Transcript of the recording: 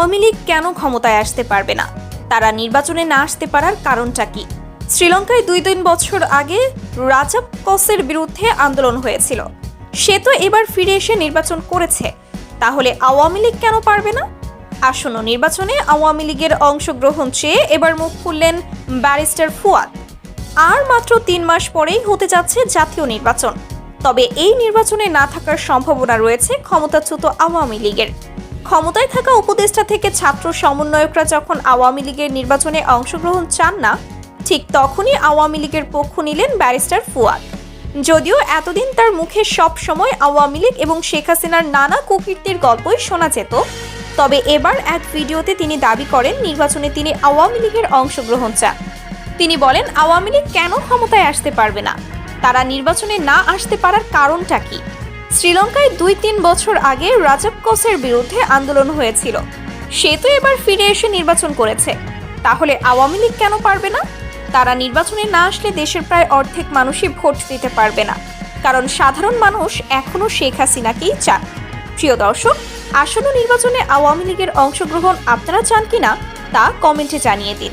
আওয়ামী লীগ কেন ক্ষমতায় আসতে পারবে না? তারা নির্বাচনে না আসতে পারার কারণটা কি? শ্রীলঙ্কায় দুই তিন বছর আগে রাজাব কসের বিরুদ্ধে আন্দোলন হয়েছিল। সে তো এবার ফিরে এসে নির্বাচন করেছে। তাহলে আওয়ামী লীগ কেন পারবে না? আসন্ন নির্বাচনে আওয়ামী লীগের অংশগ্রহণ চেয়ে এবার মুখ খুললেন ব্যারিস্টার ফুয়াদ। আর মাত্র তিন মাস পরেই হতে যাচ্ছে জাতীয় নির্বাচন। তবে এই নির্বাচনে না থাকার সম্ভাবনা রয়েছে ক্ষমতাচ্যুত আওয়ামী লীগের। ক্ষমতায় থাকা উপদেষ্টা থেকে ছাত্র সমন্বয়করা যখন আওয়ামী লীগের নির্বাচনে অংশগ্রহণ চান না, ঠিক তখনই আওয়ামী লীগের পক্ষ নিলেন ব্যারিস্টার ফুয়াদ। যদিও এতদিন তার মুখে সব সময় আওয়ামী লীগ এবং শেখ হাসিনার নানা কুকীর্তির গল্পই শোনা যেত, তবে এবার এক ভিডিওতে তিনি দাবি করেন নির্বাচনে তিনি আওয়ামী লীগের অংশগ্রহণ চান। তিনি বলেন, আওয়ামী লীগ কেন ক্ষমতায় আসতে পারবে না? তারা নির্বাচনে না আসতে পারার কারণটা কি? শ্রীলঙ্কায় দুই তিন বছর আগে রাজাব কসের বিরুদ্ধে আন্দোলন হয়েছিল। সে তো এবার ফিরে এসে নির্বাচন করেছে। তাহলে আওয়ামী লীগ কেন পারবে না? তারা নির্বাচনে না আসলে দেশের প্রায় অর্ধেক মানুষই ভোট দিতে পারবে না। কারণ সাধারণ মানুষ এখনও শেখ হাসিনাকেই চান। প্রিয় দর্শক, আসন্ন নির্বাচনে আওয়ামী লীগের অংশগ্রহণ আপনারা চান কিনা তা কমেন্টে জানিয়ে দিন।